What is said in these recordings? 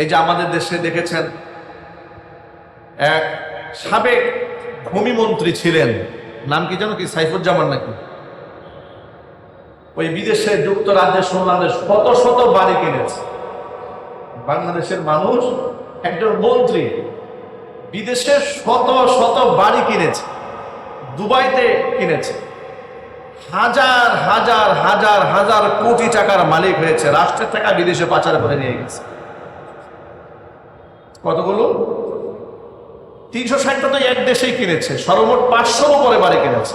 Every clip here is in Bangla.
এই যে আমাদের দেশে দেখেছেন, এক সাবেক ভূমিমন্ত্রী ছিলেন। নাম কি জানো কি? সাইফুজ্জামান নাকি? ওই বিদেশে যুক্তরাজ্যে শুনলাম শত শত বাড়ি কিনেছে। বাংলাদেশের মানুষ একজন মন্ত্রী বিদেশে শত শত বাড়ি কিনেছে, দুবাইতে কিনেছে। হাজার হাজার হাজার হাজার কোটি টাকার মালিক হয়েছে, রাষ্ট্রের টাকা বিদেশে পাচার করে নিয়ে গেছে। কতগুলো তিনশো ষাটটা তো এক দেশেই কিনেছে, সর্বমোট পাঁচশোর উপরে বাড়ি কিনেছে।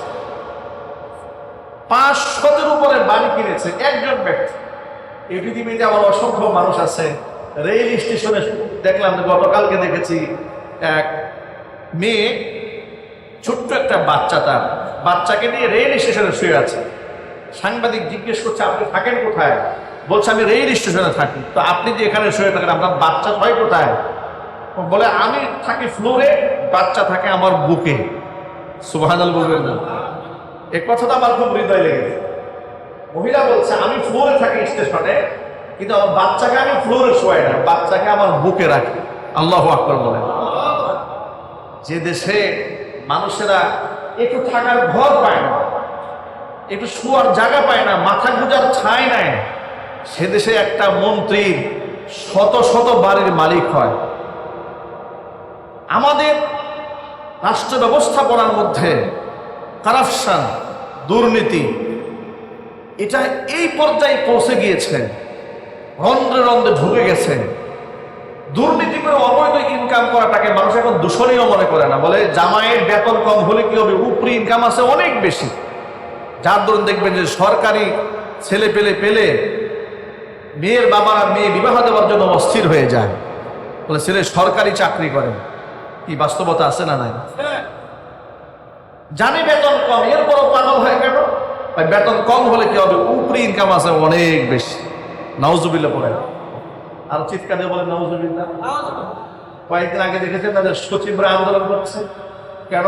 পাঁচশোর উপরে বাড়ি কিনেছে একজন ব্যক্তি। এই পৃথিবীতে আমার অসংখ্য মানুষ আছে। রেল স্টেশনে দেখলাম গতকালকে দেখেছি এক মেয়ে, ছোট্ট একটা বাচ্চা তার। বাচ্চাকে নিয়ে রেল স্টেশনে শুয়ে আছে। সাংবাদিক জিজ্ঞেস করছে, আপনি থাকেন কোথায়? বলছে, আমি রেল স্টেশনে থাকি। তো আপনি যে এখানে শুয়ে থাকেন, আপনার বাচ্চা হয় কোথায়? বলে, আমি থাকি ফ্লোরে, বাচ্চা থাকে আমার বুকে। সুবাহানাল বলবেন না। এ কথাটা আমার খুব হৃদয় লেগেছে। মহিলা বলছে, আমি ফ্লোরে থাকি স্টেশনে, কিন্তু আমার বাচ্চাকে আমি ফ্লোরে শোয়াই না, বাচ্চাকে আমার বুকে রাখি। আল্লাহ আকবর বলেন। যে দেশে মানুষেরা একটু থাকার ঘর পায় না, একটু শোয়ার জায়গা পায় না, মাথা গুজার ছাই নাই, সে দেশে একটা মন্ত্রী শত শত বাড়ির মালিক হয়। আমাদের রাষ্ট্র ব্যবস্থাপনার মধ্যে কারাপশন দুর্নীতি, এটা এই পর্যায়ে পৌঁছে গিয়েছে, রন্ধ্রে রন্ধ্রে ঢুকে গেছে। দুর্নীতি করে অবৈধ ইনকাম করাটাকে মানুষ এখন দূষণীয় মনে করে না। বলে জামাইয়ের বেতন কম হলে কি হবে? উপরি ইনকাম আছে অনেক বেশি। যার দরুন দেখবেন যে সরকারি ছেলে পেলে পেলে মেয়ের বাবারা মেয়ে বিবাহ দেওয়ার জন্য অস্থির হয়ে যায়। বলে ছেলে সরকারি চাকরি করে। কি বাস্তবতা আছে না নাই? জানি বেতন কম এরপরও পাগল হয়ে কেন? ভাই বেতন কম হলে কি হবে? উপরি ইনকাম আছে অনেক বেশি। নাউজুবিল্লা পড়ে আর চিৎকার দিয়ে বলে নাউজুবিল্লা কয়েকদিন আগে দেখেছেন তাদের সচিবরা আন্দোলন করছে। কেন?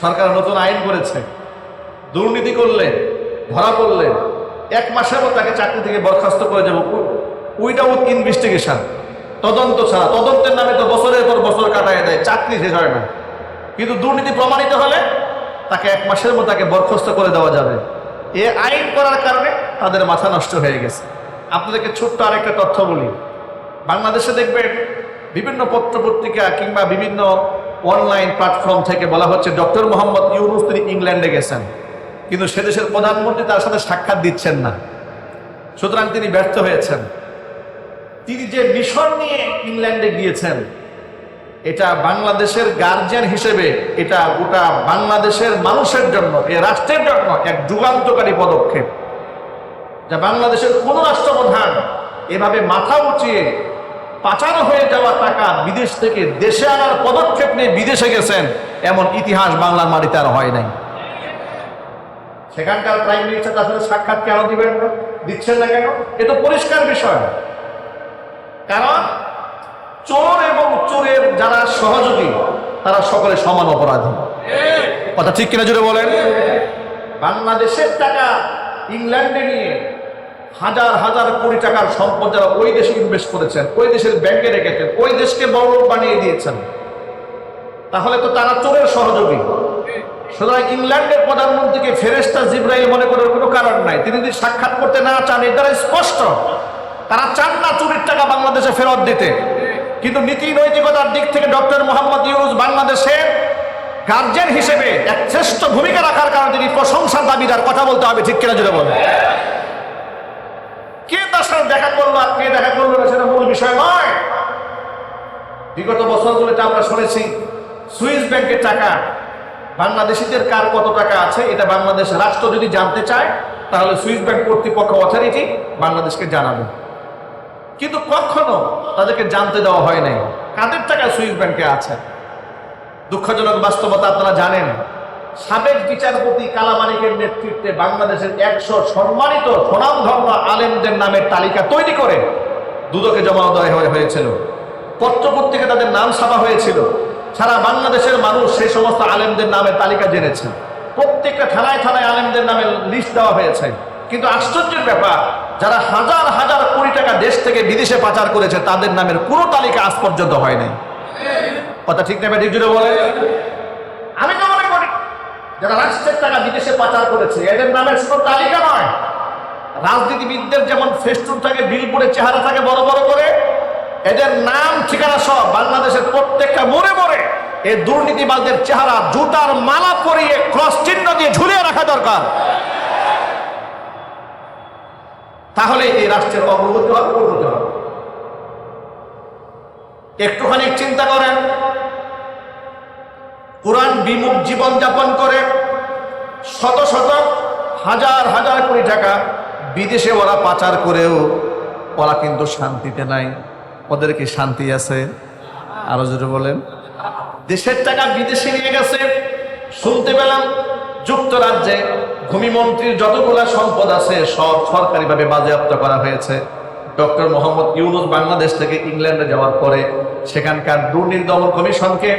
সরকার নতুন আইন করেছে। দুর্নীতি করলে ধরা পড়লে এক মাসের মধ্যে তাকে চাকরি থেকে বরখাস্ত করে যাব উইদাউট ইনভেস্টিগেশন। তদন্ত ছাড়া, তদন্তের নামে তো বছরের পর বছর কাটায় দেয়, চাকরি শেষ হয় না। কিন্তু দুর্নীতি প্রমাণিত হলে তাকে এক মাসের মধ্যে তাকে বরখাস্ত করে দেওয়া যাবে। এ আইন করার কারণে তাদের মাথা নষ্ট হয়ে গেছে। আপনাদেরকে ছোট্ট আরেকটা তথ্য বলি। বাংলাদেশে দেখবেন বিভিন্ন পত্র পত্রিকা কিংবা বিভিন্ন অনলাইন প্ল্যাটফর্ম থেকে বলা হচ্ছে ডক্টর মোহাম্মদ ইউনুস তিনি ইংল্যান্ডে গেছেন। কিন্তু সে দেশের প্রধানমন্ত্রী তার সাথে সাক্ষাৎ দিচ্ছেন না। সুতরাং তিনি ব্যর্থ হয়েছেন। তিনি যে মিশন নিয়ে ইংল্যান্ডে গিয়েছেন, এটা বাংলাদেশের গার্জিয়ান হিসেবে, এটা গোটা বাংলাদেশের মানুষের জন্য, এ রাষ্ট্রের জন্য এক যুগান্তকারী পদক্ষেপ। যা বাংলাদেশের কোন রাষ্ট্রপ্রধান এভাবে মাথা উঁচিয়ে পাচার হয়ে যাওয়া টাকা বিদেশ থেকে দেশে আনার পদক্ষেপ নিয়ে বিদেশে গেছেন, এমন ইতিহাস বাংলার মাটিতে আর হয় নাই। সেখানকার প্রাইম মিনিস্টার তার সাথে সাক্ষাৎ কেন দিবেন না? দিচ্ছেন না কেন? এ তো পরিষ্কার বিষয়। কারণ চোর এবং চোরের যারা সহযোগী, তারা সকলে সমান অপরাধী। কথা ঠিক কিনা জুড়ে বলেন? বাংলাদেশের টাকা ইংল্যান্ডে নিয়ে হাজার হাজার কোটি টাকার সম্পদ যারা ওই দেশে ইনভেস্ট করেছেন, ওই দেশের ব্যাংকে রেখেছেন, ওই দেশকে বড় বানিয়ে দিয়েছেন, তাহলে তো তারা চোরের সহযোগী। সুতরাং ইংল্যান্ডের প্রধানমন্ত্রীকে ফেরেস্তা জিব্রাইল মনে করার কোনো কারণ নাই। তিনি যদি সাক্ষাৎ করতে না চান দ্বারা স্পষ্ট। তারা চান না চুরির টাকা বাংলাদেশে ফেরত দিতে। কিন্তু নীতি নৈতিকতার দিক থেকে ডক্টর মোহাম্মদ ইউনুস বাংলাদেশের গার্জেন হিসেবে এক শ্রেষ্ঠ ভূমিকা রাখার কারণে তিনি প্রশংসার দাবিদার। কথা বলতে হবে, ঠিক কিনা জুড়ে বলেন। কে তার সাথে দেখা করল আর কে দেখা করল না সেটা মূল বিষয় নয়। বিগত বছরগুলোতে আমরা শুনেছি, সুইস ব্যাংকের টাকা বাংলাদেশিদের কার কত টাকা আছে, এটা বাংলাদেশ রাষ্ট্র যদি জানতে চায়, তাহলে সুইস ব্যাংক কর্তৃপক্ষ অথরিটি বাংলাদেশকে জানাবে। কিন্তু কখনো তাদেরকে জানতে দেওয়া হয় নাই। কাদের টাকা সুইস ব্যাংকে আছে দুঃখজনক বাস্তবতা আপনারা জানেন, সাবেক বিচারপতি কালামানিকের নেতৃত্বে বাংলাদেশের একশো সম্মানিত স্বনামধন্য আলেমদের নামের তালিকা তৈরি করে দুদকে জমা দেওয়া হয়ে- হয়েছিল। পত্রপত্রিকা তাদের নাম ছাপা হয়েছিল। সারা বাংলাদেশের মানুষ সেই সমস্ত আলেমদের নামের তালিকা জেনেছে। প্রত্যেকটা থানায় থানায় আলেমদের নামে লিস্ট দেওয়া হয়েছে। কিন্তু আশ্চর্যের ব্যাপার, যারা হাজার হাজার টাকা দেশ থেকে বিদেশে পাচার করেছে, তাদের নামের কোনো তালিকা আজ পর্যন্ত হয় নাই। কথা ঠিক নেবে ঠিক জুড়ে বলে আমি তো মনে করি, যারা রাষ্ট্রের টাকা বিদেশে পাচার করেছে, এদের নামের শুধু তালিকা নয়। রাজনীতিবিদদের যেমন ফেস্টুন থাকে, বিলবোর্ডের চেহারা থাকে বড় বড় করে, এদের নাম, ঠিকানা সব বাংলাদেশের প্রত্যেকটা মোড়ে মোড়ে এই দুর্নীতিবাদদের চেহারা, জুতার মালা পরিয়ে ক্রস চিহ্ন দিয়ে ঝুলিয়ে রাখা দরকার। তাহলে এই রাষ্ট্রের অগ্রগতি হবে, উন্নতি হবে। একটুখানি চিন্তা করেন। কোরআন বিমুখ জীবন যাপন করে শত শত, হাজার হাজার কোটি টাকা বিদেশে ওরা পাচার করেও ওরা কিন্তু শান্তিতে নাই। ওদের কি শান্তি আছে? আরও যদি বলেন। দেশের টাকা বিদেশে নিয়ে গেছে। শুনতে পেলাম যুক্তরাজ্যে ভূমিমন্ত্রীর যতগুলা সম্পদ আছে, সব সরকারিভাবে বাজেয়াপ্ত করা হয়েছে। ডক্টর মোহাম্মদ ইউনুস বাংলাদেশ থেকে ইংল্যান্ডে যাওয়ার পরে সেখানকার দুর্নীতি দমন কমিশনকে,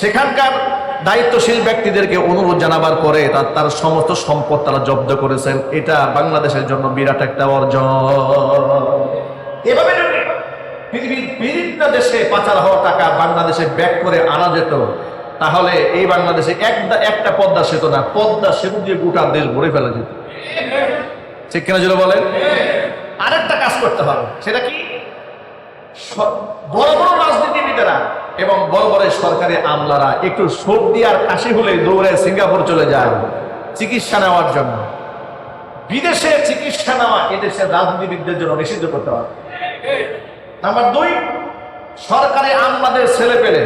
সেখানকার দায়িত্বশীল ব্যক্তিদেরকে অনুরোধ জানাবার পরে তার তার সমস্ত সম্পদ তারা জব্দ করেছেন। এটা বাংলাদেশের জন্য বিরাট একটা অর্জন। এভাবে পৃথিবীর বিভিন্ন দেশে পাচার হওয়া টাকা বাংলাদেশে ব্যাক করে আনা যেত তাহলে এই বাংলাদেশে একটা একটা পদ্মা সেতু না, পদ্মা সেতু দিয়ে গোটা দেশ ভরে ফেলা যেত। ঠিক কিনা যদি বলেন? আরেকটা কাজ করতে হবে, সেটা কি? বড় বড় রাজনীতিবিদেরা এবং বড় বড় সরকারি আমলারা একটু সর্দি আর কাশি হলে দৌড়ে সিঙ্গাপুর চলে যায়, চিকিৎসা নেওয়ার জন্য। বিদেশে চিকিৎসা নেওয়া এদেশের রাজনীতিবিদদের জন্য নিষিদ্ধ করতে হবে। নাম্বার দুই, সরকারি আমলাদের ছেলে পেলে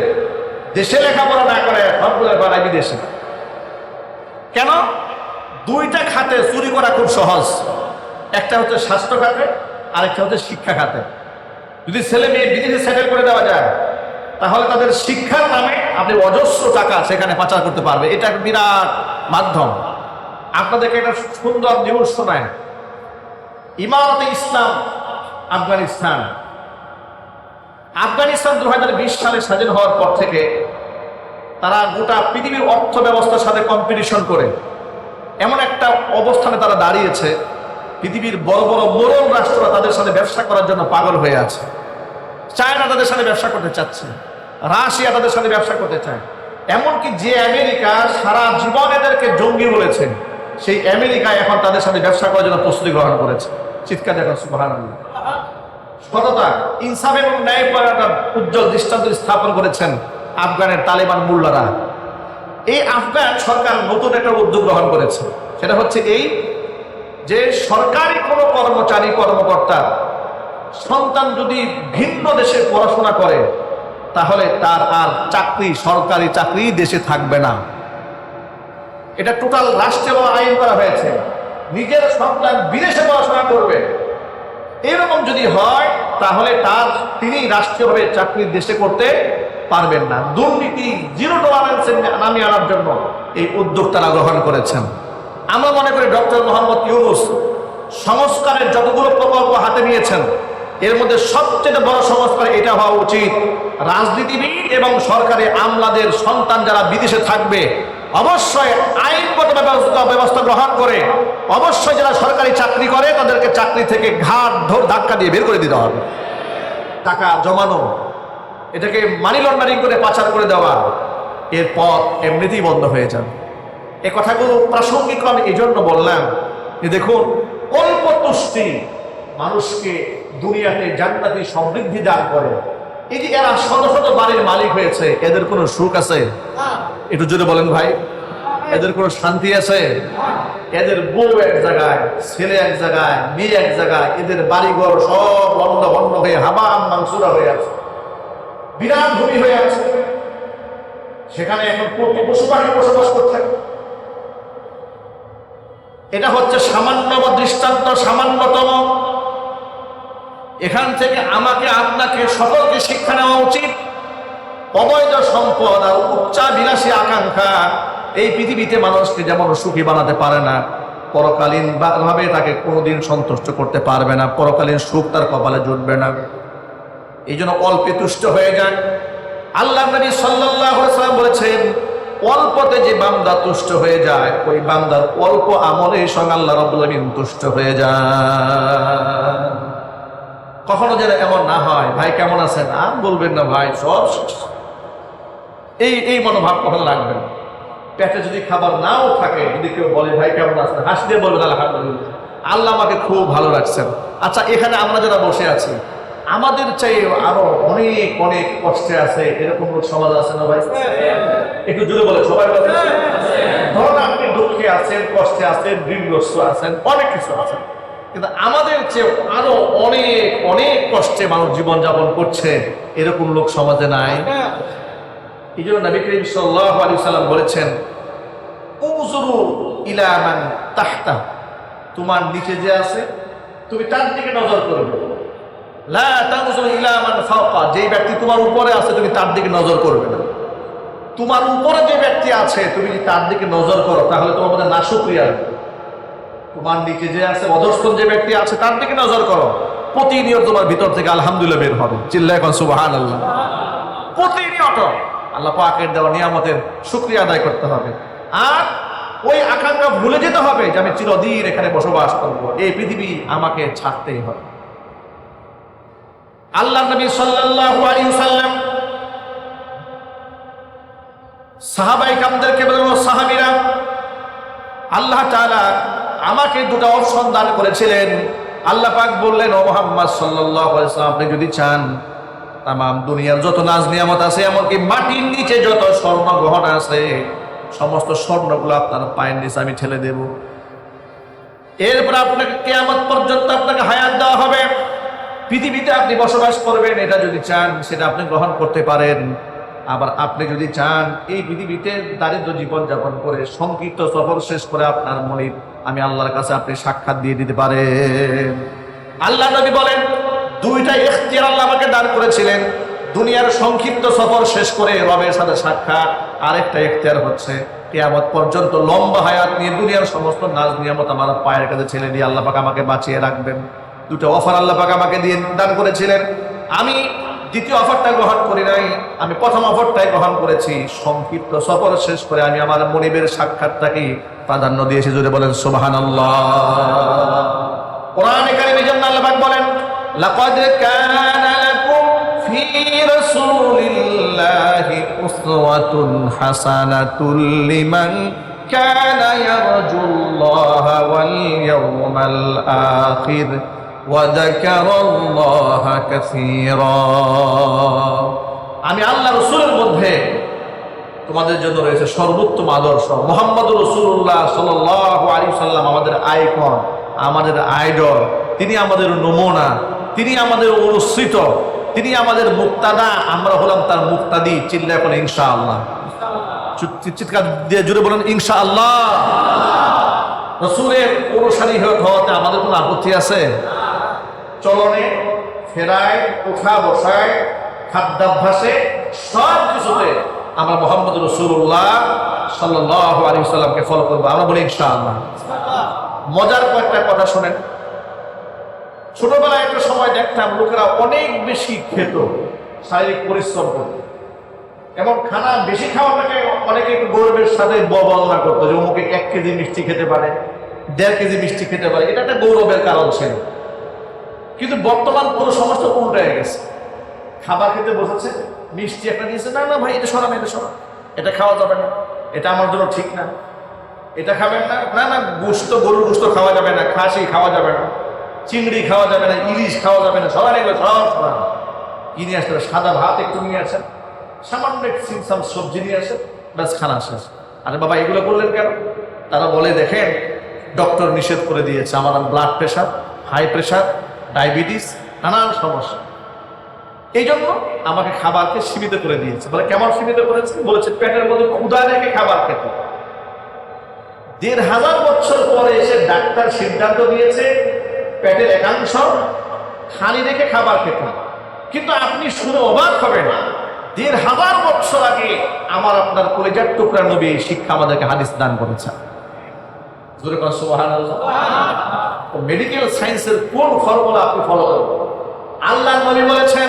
দেশে লেখাপড়া না করে, সবগুলো বাড়ায় বিদেশে। কেন? দুইটা খাতে চুরি করা খুব সহজ। একটা হচ্ছে স্বাস্থ্য খাতে, আরেকটা হচ্ছে শিক্ষা খাতে। যদি ছেলে মেয়ে বিদেশে সেটেল করে দেওয়া যায়, তাহলে তাদের শিক্ষার নামে আপনি অজস্র টাকা সেখানে পাচার করতে পারবে। এটা একটা বিরাট মাধ্যম। আপনাদেরকে একটা সুন্দর নিউজ শোনায়। ইমারতে ইসলাম, আফগানিস্তান। আফগানিস্তান দু হাজার বিশ সালে স্বাধীন হওয়ার পর থেকে তারা গোটা পৃথিবীর অর্থ ব্যবস্থার সাথে কম্পিটিশন করে। এমন একটা অবস্থানে তারা দাঁড়িয়েছে, পৃথিবীর বড় বড় মোরল রাষ্ট্ররা তাদের সাথে ব্যবসা করার জন্য পাগল হয়ে আছে। চায়না তাদের সাথে ব্যবসা করতে চাচ্ছে, রাশিয়া তাদের সাথে ব্যবসা করতে চায়। এমনকি যে আমেরিকা সারা জীবন এদেরকে জঙ্গি বলেছে, সেই আমেরিকা এখন তাদের সাথে ব্যবসা করার জন্য প্রস্তুতি গ্রহণ করেছে। চিৎকার দেখেন সুবহান সততা, ইনসাফ এবং ন্যায় একটা উজ্জ্বল দৃষ্টান্ত স্থাপন করেছেন আফগানের তালেবান মোল্লারা। এই আফগান সরকার নতুন একটা উদ্যোগ গ্রহণ করেছে। সেটা হচ্ছে এই যে সরকারি কোনো কর্মচারী, কর্মকর্তা সন্তান যদি ভিন্ন দেশে পড়াশোনা করে, তাহলে তার আর চাকরি, সরকারি চাকরি দেশে থাকবে না। এটা টোটাল রাষ্ট্রে আইন করা হয়েছে। নিজের সন্তান বিদেশে পড়াশোনা করবে। এরকম যদি হয়, তাহলে তার তিনি রাষ্ট্রীয়ভাবে চাকরি দেশে করতে পারবেন না। দুর্নীতি জিরো টলারেন্সের নামিয়ে আনার জন্য এই উদ্যোগ তারা গ্রহণ করেছেন। আমরা মনে করি ডক্টর মোহাম্মদ ইউনুস সংস্কারের যতগুলো প্রকল্প হাতে নিয়েছেন, এর মধ্যে সবচেয়ে বড় সংস্কার এটা হওয়া উচিত। রাজনীতিবিদ এবং সরকারি আমলাদের সন্তান যারা বিদেশে থাকবে অবশ্যই আইনগত ব্যবস্থা ব্যবস্থা গ্রহণ করে অবশ্যই যারা সরকারি চাকরি করে, তাদেরকে চাকরি থেকে ঘাট ধর ধাক্কা দিয়ে বের করে দিতে হবে। টাকা জমানো, এটাকে মানি লন্ডারিং করে পাচার করে দেওয়া, এর পথ এমনিতেই বন্ধ হয়ে যাবে। এ কথাগুলো প্রাসঙ্গিক আমি এই জন্য বললাম যে দেখুন অল্প তুষ্টি মানুষকে দুনিয়াতে জান্নাতি সমৃদ্ধি দান করে। এই যে এরা শত শত বাড়ির মালিক হয়েছে, এদের কোনো সুখ আছে? একটু জোরে বলেন ভাই। এদের কোনো শান্তি আছে? এদের বউ এক জায়গায়, ছেলে এক জায়গায়, মেয়ে এক জায়গায়, এদের বাড়িঘর সব বন্ধ বন্ধ হয়ে হাবাম মাংসুরা হয়ে আছে। বিরাট ভূমি হয়ে আছে। সেখানে এখন পশু পাখি বসবাস করতে এটা হচ্ছে সামান্য বা দৃষ্টান্ত, সামান্যতম। এখান থেকে আমাকে, আপনাকে সকলকে শিক্ষা নেওয়া উচিত। অবৈধ সম্পদ আর উচ্চা বিলাসী আকাঙ্ক্ষা, এই পৃথিবীতে মানুষকে যেমন সুখী বানাতে পারে না, পরকালীন ভাবে তাকে কোনোদিন সন্তুষ্ট করতে পারবে না, পরকালীন সুখ তার কপালে জুটবে না। এই জন্য অল্পে তুষ্ট হয়ে যায় আল্লাহ নবী সাল্লাম বলেছেন, অল্পতে যে বান্দা তুষ্ট হয়ে যায়, ওই বান্দার অল্প আমলে সঙ্গে আল্লাহ আলামিন তুষ্ট হয়ে যায় কখনো যেন এমন না হয়, ভাই কেমন আছেন? আর বলবেন না ভাই, সব। এই এই মনোভাব কখনো রাখবেন। পেটে যদি খাবার নাও থাকে, যদি কেউ বলে, ভাই, কেমন আছেন? হাসি দিয়ে বলবেন, আলহামদুলিল্লাহ। আল্লাহ আমাকে খুব ভালো রাখছেন। আচ্ছা এখানে আমরা যারা বসে আছি, আমাদের চাই আরও অনেক অনেক কষ্টে আছে। এরকম লোক সমাজ আছে না ভাই? একটু জুড়ে বলে সবাই ধরুন আপনি দুঃখে আছেন, কষ্টে আছেন, ঋণগ্রস্ত আছেন, অনেক কিছু আছেন কিন্তু আমাদের চেয়ে আরও অনেক অনেক কষ্টে মানুষ জীবনযাপন করছে। এরকম লোক সমাজে নাই? এই জন্য নবী করিম সাল্লাল্লাহু আলাইহি সাল্লাম বলেছেন উজরু ইলা মান তাহতা। তোমার নিচে যে আছে, তুমি তার দিকে নজর করবে। লা তানজুরু ইলা মান ফাওকা। যেই ব্যক্তি তোমার উপরে আছে, তুমি তার দিকে নজর করবে না। তোমার উপরে যে ব্যক্তি আছে, তুমি যদি তার দিকে নজর করো, তাহলে তোমার মধ্যে নাশুক্রিয়া তোমার নিচে যে আছে অধস্থন যে ব্যক্তি আছে, তার দিকে নজর করো। প্রতিনিয়ত তোমার ভিতর থেকে আলহামদুলিল্লাহ বের হবে। চিল্লা এখন সুবাহান আল্লাহ প্রতিনিয়ত। আল্লাহ পাকের দেওয়া নিয়ামতের শুক্রিয়া আদায় করতে হবে। আর ওই আকাঙ্ক্ষা ভুলে যেতে হবে যে আমি চিরদিন এখানে বসবাস করব। এই পৃথিবী আমাকে ছাড়তেই হবে। আল্লাহ নবী সাল্লাল্লাহু আলাইহি সাল্লাম সাহাবাই কামদেরকে বলল সাহাবীরা, আল্লাহ তাআলা আমাকে দুটো অপশন দান করেছিলেন। আল্লাহ পাক বললেন, ও মোহাম্মদ সাল্লাল্লাহু আলাইহি সাল্লাম আপনি যদি চান তামাম দুনিয়ার যত নাজ নিয়ামত আছে, এমনকি মাটির নিচে যত স্বর্ণ গ্রহণ আছে, সমস্ত স্বর্ণগুলো আপনার পায়ের নিচে আমি ঠেলে দেব। এরপর আপনাকে কেয়ামত পর্যন্ত আপনাকে হায়াত দেওয়া হবে। পৃথিবীতে আপনি বসবাস করবেন, এটা যদি চান, সেটা আপনি গ্রহণ করতে পারেন। আবার আপনি যদি চান, এই পৃথিবীতে দারিদ্র জীবন যাপন করে সংক্ষিপ্ত সফর শেষ করে আপনার মনে আমি আল্লাহর কাছে আপনি সাক্ষাৎ দিয়ে দিতে পারেন। আল্লাহ নবী বলেন দুইটা ইখতিয়ার আল্লাহ আমাকে দান করেছিলেন। দুনিয়ার সংক্ষিপ্ত সফর শেষ করে রবের সাথে সাক্ষাৎ। আরেকটা ইখতিয়ার হচ্ছে, কেয়ামত পর্যন্ত লম্বা হায়াত নিয়ে দুনিয়ার সমস্ত নাজ নিয়ামত আমার পায়ের কাছে ছেলে দিয়ে আল্লাহ পাক আমাকে বাঁচিয়ে রাখবেন। দুটো অফার আল্লাহ পাক আমাকে দিয়ে দান করেছিলেন। আমি দ্বিতীয় অফারটা গ্রহণ করি নাই, আমি প্রথম অফারটাই গ্রহণ করেছি। সংক্ষিপ্ত সফর শেষ করে আমি আমার মনিবের সাক্ষাৎটাকে প্রাধান্য দিয়েছি। জুড়ে বলেন সুবাহান আল্লাহ কোরআনে কারিমে জন্য আল্লাহ পাক বলেন লাকাদ কানা লাকুম ফি রাসূলিল্লাহি উসওয়াতুন হাসানাতুল লিমান কানা ইয়ারজুল্লাহা ওয়াল ইয়াওমাল আখির وذكر الله كثيرا আমি আল্লাহ রসুলের মধ্যে তোমাদের জন্য রয়েছে সর্বোত্তম আদর্শ মোহাম্মদ রসুল্লাহ সাল আলী সাল্লাম আমাদের আইকন আমাদের আইডল তিনি আমাদের নমুনা তিনি আমাদের অনুসৃত, তিনি আমাদের মুক্তাদা, আমরা হলাম তার মুক্তাদি চিল্লা এখন ইনশা আল্লাহ চিৎকার দিয়ে জুড়ে বলেন ইনশা আল্লাহ রসুলের অনুসারী হওয়াতে আমাদের কোনো আপত্তি আছে? চলনে, ফেরায়, উঠা, বসায়, খাদ্যাভ্যাসে, সব কিছুতে আমরা মোহাম্মদ রসুল্লাহ সাল্লাহ আলী সাল্লামকে ফলো করব। আমরা বলি ইনশাআল্লাহ। মজার কয়েকটা কথা শোনেন। ছোটবেলায় একটা সময় দেখতাম লোকেরা অনেক বেশি খেত, শারীরিক পরিশ্রম করত। এবং খানা বেশি খাওয়াটাকে অনেকে একটু গৌরবের সাথে বর্ণনা করতো যে অমুকে এক কেজি মিষ্টি খেতে পারে, দেড় কেজি মিষ্টি খেতে পারে, এটা একটা গৌরবের কারণ ছিল। কিন্তু বর্তমান পুরো সমস্ত উল্টে হয়ে গেছে। খাবার খেতে বসেছে, মিষ্টি একটা নিয়েছে না না ভাই, এটা সরান এটা সরান। এটা খাওয়া যাবে না, এটা আমার জন্য ঠিক না। এটা খাবেন না না না গোস্ত গরুর গুস্ত খাওয়া যাবে না, খাসি খাওয়া যাবে না। চিংড়ি খাওয়া যাবে না, ইলিশ খাওয়া যাবে না, সবাই এগুলো সব সরান কি নিয়ে আসতে? সাদা ভাত একটু নিয়ে আসেন। সামান্য সিমসাম সবজি নিয়ে আসেন, ব্যাস, খানা শেষ। আরে বাবা, এগুলো করলেন কেন? তারা বলে, দেখেন, ডক্টর নিষেধ করে দিয়েছে, আমার blood pressure high pressure diabetes নানান সমস্যা। এই জন্য আমাকে খাবারকে সীমিত করে দিয়েছে। বলে, কেমন সীমিত করেছে? বলেছে, পেটের মধ্যে ক্ষুধা রেখে খাবার খেতে। দেড় হাজার বছর পরে এসে ডাক্তার সিদ্ধান্ত দিয়েছে পেটের একাংশ খালি রেখে খাবার খেতে কিন্তু আপনি শুনে অবাক হবেন, দেড় হাজার বছর আগে আমার আপনার কলেজার টুকরা নবী এই শিক্ষা আমাদেরকে হাদিস দান করেছে। জোরে কর সুবহানাল্লাহ। মেডিকেল সায়েন্সের কোন ফর্মুলা আপনি ফলো করবেন? আল্লাহ নবী বলেছেন,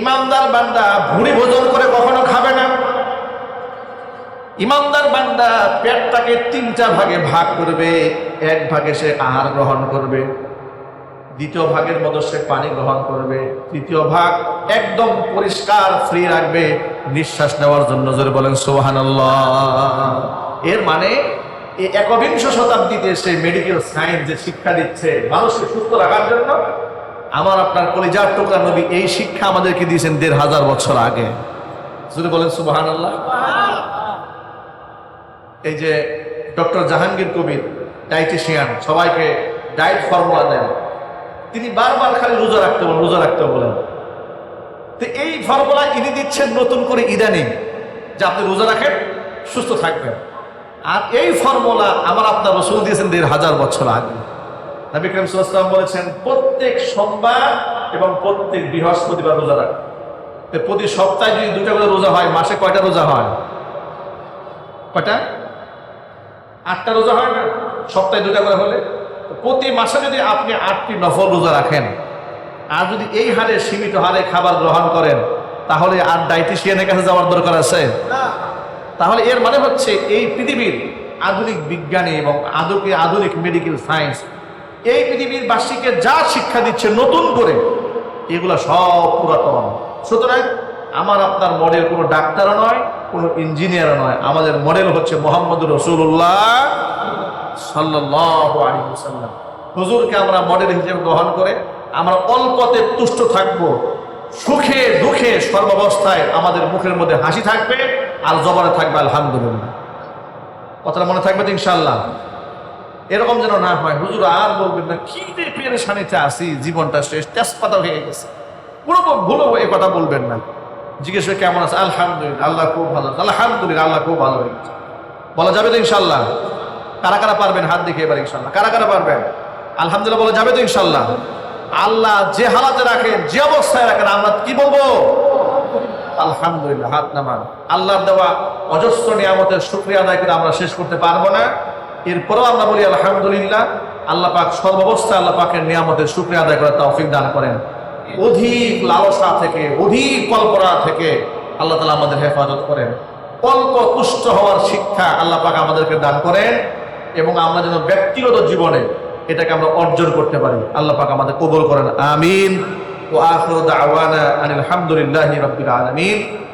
ইমানদার বান্দা ভুড়ি ভোজন করে কখনো খাবে না। ইমানদার বান্দা পেটটাকে তিনটা ভাগে ভাগ করবে। এক ভাগে সে আহার গ্রহণ করবে, দ্বিতীয় ভাগের মতো সে পানি গ্রহণ করবে, তৃতীয় ভাগ একদম পরিষ্কার ফ্রি রাখবে। নিঃশ্বাস নেওয়ার জন্য জোরে বলেন সোহান এর মানে একবিংশ শতাব্দীতে সে মেডিকেল সায়েন্স যে শিক্ষা দিচ্ছে, মানুষকে সুস্থ রাখার জন্য, আমার আপনার কলিজার টোকা নবী এই শিক্ষা আমাদেরকে দিয়েছেন দেড় হাজার বছর আগে। যদি বলেন সুবাহান আল্লাহ এই যে ডক্টর জাহাঙ্গীর কবির, ডায়েটিশিয়ান, সবাইকে ডায়েট ফর্মুলা দেন। তিনি বারবার খালি রোজা রাখতে বলেন, রোজা রাখতে বলেন। তো এই ফর্মুলা ইনি দিচ্ছেন নতুন করে ইদানিং, যে আপনি রোজা রাখেন, সুস্থ থাকবেন। আর এই ফর্মুলা আমার আপনার রসুল দিয়েছেন দেড় হাজার বছর আগে। নবী করিম বলেছেন, প্রত্যেক সোমবার এবং প্রত্যেক বৃহস্পতিবার রোজা রাখ। প্রতি সপ্তাহে যদি দুটা করে রোজা হয়, মাসে কয়টা রোজা হয়? কয়টা? আটটা রোজা হয় না? সপ্তাহে দুটা করে হলে? প্রতি মাসে যদি আপনি আটটি নফল রোজা রাখেন আর যদি এই হারে সীমিত হারে খাবার গ্রহণ করেন তাহলে আর ডায়েটিশিয়ানের কাছে যাওয়ার দরকার আছে? তাহলে এর মানে হচ্ছে এই পৃথিবীর আধুনিক বিজ্ঞানী এবং আধুনিক আধুনিক মেডিকেল সায়েন্স এই পৃথিবীর বাসীকে যা শিক্ষা দিচ্ছে নতুন করে এগুলো সব পুরাতন। সুতরাং আমার আপনার মডেল কোনো ডাক্তারও নয়, কোনো ইঞ্জিনিয়ারও নয়। আমাদের মডেল হচ্ছে মোহাম্মদ রসুল্লাহ সাল্লাহ হুজুরকে আমরা মডেল হিসেবে গ্রহণ করে আমরা অল্পতে তুষ্ট থাকব। সুখে দুঃখে সর্বাবস্থায় আমাদের মুখের মধ্যে হাসি থাকবে আর জবানে থাকবে আলহামদুলিল্লাহ। কথাটা মনে থাকবে ইনশাল্লাহ এরকম যেন না হয়, হুজুর আর বলবেন না, কি পেরেশানিতে আসি জীবনটা শেষ, তেজপাতা হয়ে গেছে। পুরো ভুলো এই কথা বলবেন না। জিজ্ঞেস করে, কেমন আছে? আলহামদুলিল্লাহ, আল্লাহ খুব ভালো আছে। আলহামদুলিল্লাহ, আল্লাহ খুব ভালো হয়ে গেছে বলা যাবে তো ইনশাল্লাহ কারা কারা পারবেন? হাত দেখে এবার ইনশাল্লাহ কারা কারা পারবেন? আলহামদুলিল্লাহ, বলা যাবে তো ইনশাল্লাহ আল্লাহ যে হালাতে রাখেন, যে অবস্থায় রাখেন, আমরা কি বলব? আলহামদুলিল্লাহ, হাত নামান। আল্লাহর দেওয়া অজস্র নিয়ামতের শুক্রিয়া আদায় করে আমরা শেষ করতে পারব না। এরপরেও আমরা বলি, আলহামদুলিল্লাহ, আল্লাহ পাক সর্বাবস্থায় আল্লাহ পাকের নিয়ামতের শুক্রিয়া আদায় করার তৌফিক দান করেন। অধিক লালসা থেকে, অধিক কল্পনা থেকে আল্লাহ তালা আমাদের হেফাজত করেন। অল্প তুষ্ট হওয়ার শিক্ষা আল্লাহ পাক আমাদেরকে দান করেন এবং আমরা যেন ব্যক্তিগত জীবনে এটাকে আমরা অর্জন করতে পারি। আল্লাহ পাক আমাদের কবল করেন। আমিন। ও আখর আনিল আলহামদুলিল্লাহ রব্বিল আলামিন।